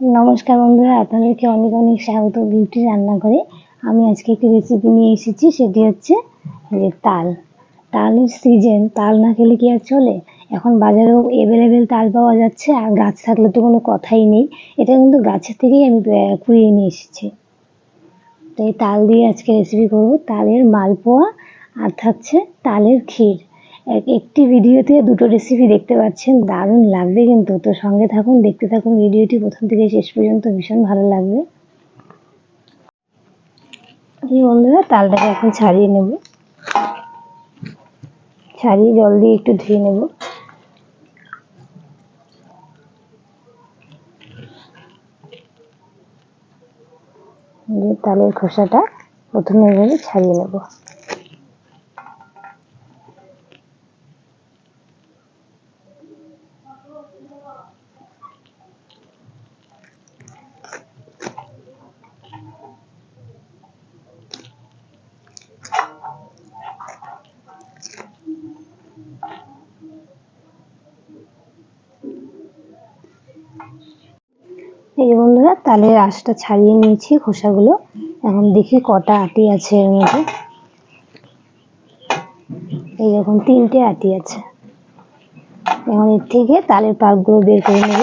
নমস্কার বন্ধুরা, আপনাদেরকে অনেক অনেক স্বাগত বিউটি রান্না করে আমি আজকে একটি রেসিপি নিয়ে এসেছি, সেটি হচ্ছে যে তাল। তালের সিজন তাল না খেলে কি আর চলে? এখন বাজারেও অ্যাভেলেবেল তাল পাওয়া যাচ্ছে, আর গাছ থাকলে তো কোনো কথাই নেই। এটা কিন্তু গাছের থেকেই আমি কুড়িয়ে নিয়ে এসেছি। তো এই তাল দিয়ে আজকে রেসিপি করব, তালের মালপোয়া, আর থাকছে তালের ক্ষীর। একটি ভিডিওতে দুটো রেসিপি দেখতে পাচ্ছেন। দারুণ লাগবে কিন্তু। তো সঙ্গে থাকুন, দেখতে থাকুন ভিডিওটি। প্রথম থেকে শেষ পর্যন্ত ভীষণ ভালো লাগবে। এই বন্ধুরা, তালটাকে এখন ছাড়িয়ে নেব। ছাড়িয়ে জল দিয়ে একটু ধুয়ে নেব। তালের খোসাটা প্রথমে এভাবে ছাড়িয়ে নেব। এই বন্ধুরা তালের আঁশটা ছাড়িয়ে নিয়েছি খোসাগুলো। এখন দেখি কটা আটি আছে এর মধ্যে। এই রকম তিনটে আটি আছে। এখন এর থেকে তালের পাকগুলো বের করে নেব।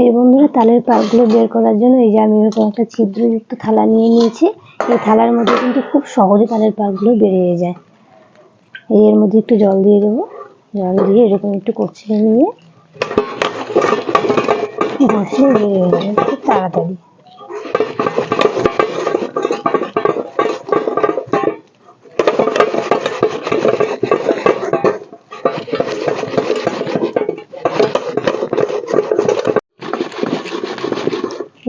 এই বন্ধুরা, তালের পাকগুলো বের করার জন্য এই যে আমি এরকম একটা ছিদ্রযুক্ত থালা নিয়ে নিয়েছি। এই থালার মধ্যে কিন্তু খুব সহজে তালের পাকগুলো বেরিয়ে যায়। এর মধ্যে একটু জল দিয়ে দেবো। জল দিয়ে এরকম একটু কচলে নিয়ে তাড়াতাড়ি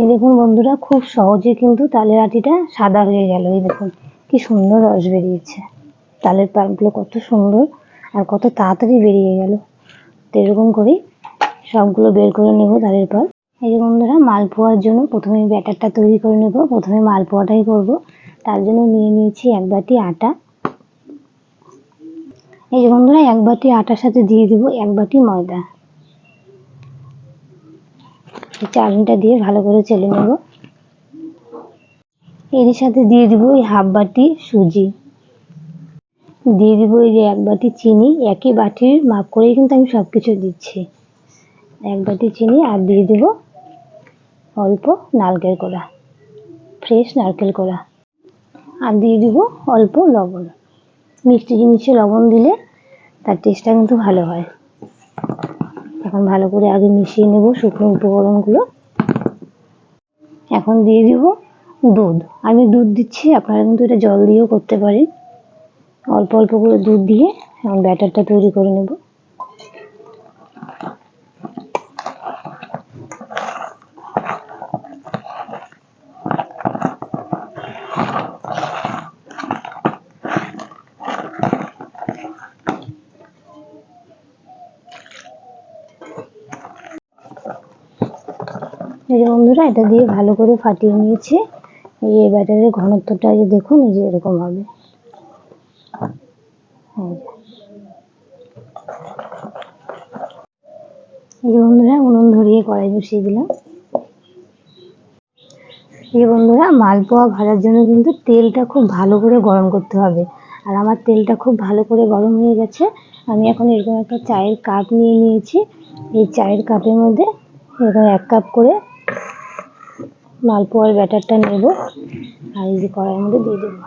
এই দেখুন বন্ধুরা, খুব সহজে কিন্তু তালের আটিটা সাদা হয়ে গেল। এই দেখুন, কি সুন্দর রস বেরিয়েছে। তালের পাকগুলো কত সুন্দর আর কত তাড়াতাড়ি বেরিয়ে গেল। তো এরকম করেই সবগুলো বের করে নেব তালের পর। এই যে বন্ধুরা মালপোয়ার জন্য প্রথমে ব্যাটারটা তৈরি করে নেব। প্রথমে মালপোয়াটাই করব। তার জন্য নিয়ে নিয়েছি এক বাটি আটা। এই যে বন্ধুরা, এক বাটি আটার সাথে দিয়ে দেবো এক বাটি ময়দা। চালনিটা দিয়ে ভালো করে চেলে নেব। এর সাথে দিয়ে দিব এই হাফ বাটি সুজি। দিয়ে দিব এই যে এক বাটি চিনি। একই বাটির মাপ করেই কিন্তু আমি সব কিছু দিচ্ছি। এক বাটি চিনি আর দিয়ে দিব অল্প নারকেল কোড়া, ফ্রেশ নারকেল কোড়া। আর দিয়ে দিব অল্প লবণ। মিষ্টি জিনিসে লবণ দিলে তার টেস্টটা কিন্তু ভালো হয়। এখন ভালো করে আগে মিশিয়ে নেব শুকনো উপকরণগুলো। এখন দিয়ে দিব দুধ। আমি দুধ দিচ্ছি, আপনারা কিন্তু এটা জল দিয়েও করতে পারেন। অল্প অল্প করে দুধ দিয়ে এখন ব্যাটারটা তৈরি করে নেব। এই বন্ধুরা, এটা দিয়ে ভালো করে ফাটিয়ে নিয়েছি। এই ব্যাটারের ঘনত্বটা যে দেখুন, এই যে এরকম হবে। এই যে। এই বন্ধুরা, উনুন ধরিয়ে কড়াই বসিয়ে দিলাম। এই বন্ধুরা, মালপোয়া ভাজার জন্য কিন্তু তেলটা খুব ভালো করে গরম করতে হবে। আর আমার তেলটা খুব ভালো করে গরম হয়ে গেছে। আমি এখন এরকম একটা চায়ের কাপ নিয়ে নিয়েছি। এই চায়ের কাপের মধ্যে এরকম এক কাপ করে মালপোয়ার ব্যাটারটা নেব। আর এই যে কড়াইয়ের মধ্যে দিয়ে দেবো।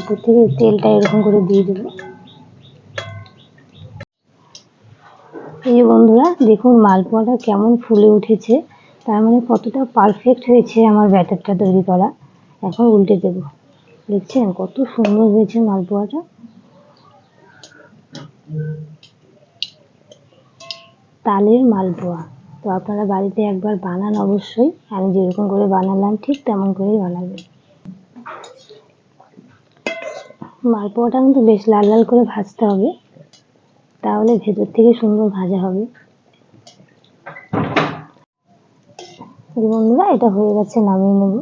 উপর থেকে তেলটা এরকম করে দিয়ে দেবো। এই যে বন্ধুরা, দেখুন মালপোয়াটা কেমন ফুলে উঠেছে। তার মানে কতটা পারফেক্ট হয়েছে আমার ব্যাটারটা তৈরি করা। এখন উল্টে দেব। দেখছেন কত সুন্দর হয়েছে মালপোয়াটা? তালের মালপোয়া। তো আপনারা বাড়িতে একবার বানান অবশ্যই। আমি যেরকম করে বানালাম ঠিক তেমন করেই বানাবেন। মালপোয়াটা কিন্তু বেশ লাল লাল করে ভাজতে হবে। তাহলে ভেতর থেকে সুন্দর ভাজা হবে। বন্ধুরা, এটা হয়ে গেছে, নামিয়ে নেব।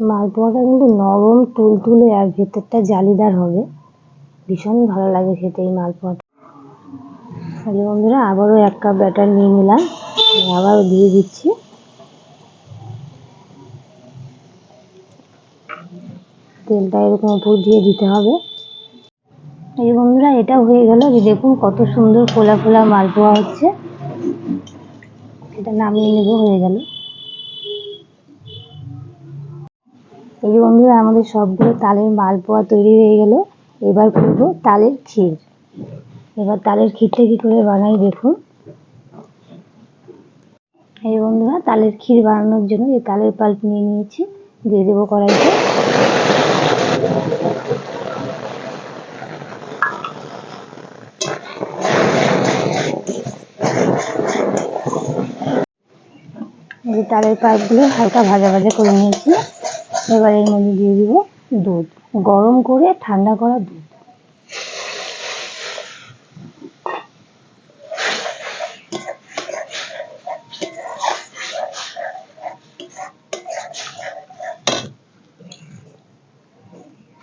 মালপোয়াটা কিন্তু নরম তুলতুলে আর ভেতরটা জালিদার হবে। ভীষণ ভালো লাগে খেতে এই মালপোয়াটা। তাহলে বন্ধুরা, আবারও এক কাপ ব্যাটার নিয়ে নিলাম। আবারও দিয়ে দিচ্ছি। তেলটা এরকম উপর দিয়ে দিতে হবে। এই বন্ধুরা, এটা হয়ে গেল যে দেখুন কত সুন্দর ফোলা ফোলা মালপোয়া হচ্ছে। এটা নামিয়ে নেব, হয়ে গেল। এই বন্ধুরা, আমাদের সবগুলো তালের মালপোয়া তৈরি হয়ে গেল। এবার করব তালের ক্ষীর। এবার তালের ক্ষীরটা কী করে বানাই দেখুন। এই বন্ধুরা, তালের ক্ষীর বানানোর জন্য এই তালের পাল্প নিয়ে নিয়েছি, দিয়ে দেবো কড়াইতে। তালের পাল্পগুলো হালকা ভাজা ভাজা করে নিয়েছি। এবার এর মধ্যে দিয়ে দিব দুধ। গরম করে ঠান্ডা করা দুধ।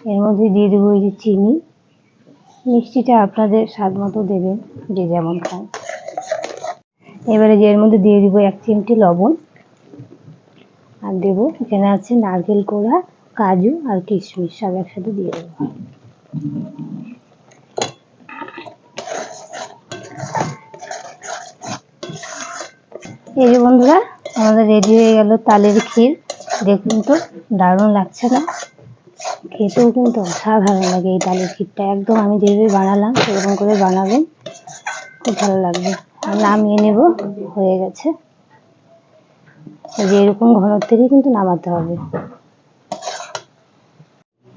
এর মধ্যে দিয়ে দেবো এই যে চিনি। মিষ্টিটা আপনাদের স্বাদ মতো দেবেন, যে যেমন খান। এবারে যে এর মধ্যে দিয়ে দিব এক চিমটি লবণ। আর দেব, এখানে আছে নারকেল কোড়া, কাজু আর কিশমিশ, সব একসাথে দিয়ে দেবো। এই যে বন্ধুরা, আমাদের রেডি হয়ে গেল তালের ক্ষীর। দেখুন তো, দারুণ লাগছে না? খেতেও কিন্তু অসাধারণ লাগে এই তালের ক্ষীরটা। একদম আমি যেভাবে বানালাম, সেরকম করে বানাবেন, খুব ভালো লাগবে। নামিয়ে নেব, হয়ে গেছে। যে এরকম ঘনত্বেরই কিন্তু নামাতে হবে।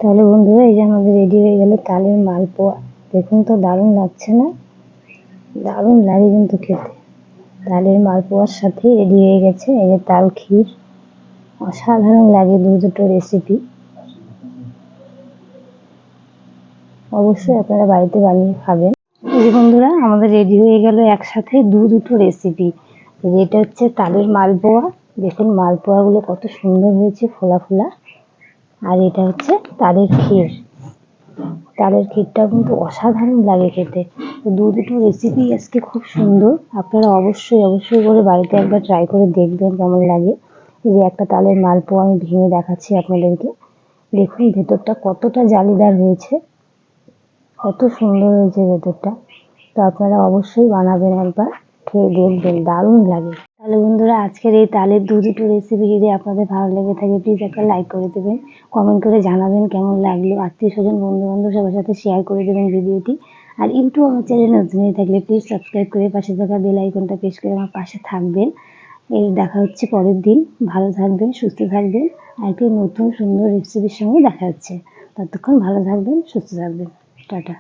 তাহলে বন্ধুরা, এই যে আমাদের রেডি হয়ে গেল তালের মালপোয়া। দেখুন তো দারুণ লাগছে না? দারুণ লাগে কিন্তু খেতে। তালের মালপোয়ার সাথে রেডি হয়ে গেছে। এই যে তাল ক্ষীর। অসাধারণ লাগে দু দুটো রেসিপি অবশ্যই আপনারা বাড়িতে বানিয়ে খাবেন। এই বন্ধুরা, আমাদের রেডি হয়ে গেল একসাথে দু দুটো রেসিপি এটা হচ্ছে তালের মালপোয়া। দেখুন, মালপোয়াগুলো কত সুন্দর হয়েছে, ফোলা ফোলা। আর এটা হচ্ছে তালের ক্ষীর। তালের ক্ষীরটা কিন্তু অসাধারণ লাগে খেতে। দু দুটো রেসিপি আজকে খুব সুন্দর। আপনারা অবশ্যই অবশ্যই করে বাড়িতে একবার ট্রাই করে দেখবেন কেমন লাগে। এই যে একটা তালের মালপোয়া আমি ভেঙে দেখাচ্ছি আপনাদেরকে। দেখুন, ভেতরটা কতটা জালিদার হয়েছে। কত সুন্দর হয়েছে ভেতরটা। তো আপনারা অবশ্যই বানাবেন একবার, খেয়ে দেখবেন, দারুণ লাগে। তাহলে বন্ধুরা, আজকের এই তালের দু দুটো রেসিপি যদি আপনাদের ভালো লেগে থাকে প্লিজ একটা লাইক করে দেবেন। কমেন্ট করে জানাবেন কেমন লাগল। আত্মীয় স্বজন বন্ধু বান্ধব সবার সাথে শেয়ার করে দেবেন ভিডিওটি আর ইউটিউব আমার চ্যানেল নতুন হয়ে থাকলে প্লিজ সাবস্ক্রাইব করে পাশে থাকা বেল আইকনটা প্রেস করে আমার পাশে থাকবেন। এই দেখা হচ্ছে পরের দিন। ভালো থাকবেন, সুস্থ থাকবেন। আর কি নতুন সুন্দর রেসিপির সঙ্গে দেখা হচ্ছে। ততক্ষণ ভালো থাকবেন, সুস্থ থাকবেন। টাটা।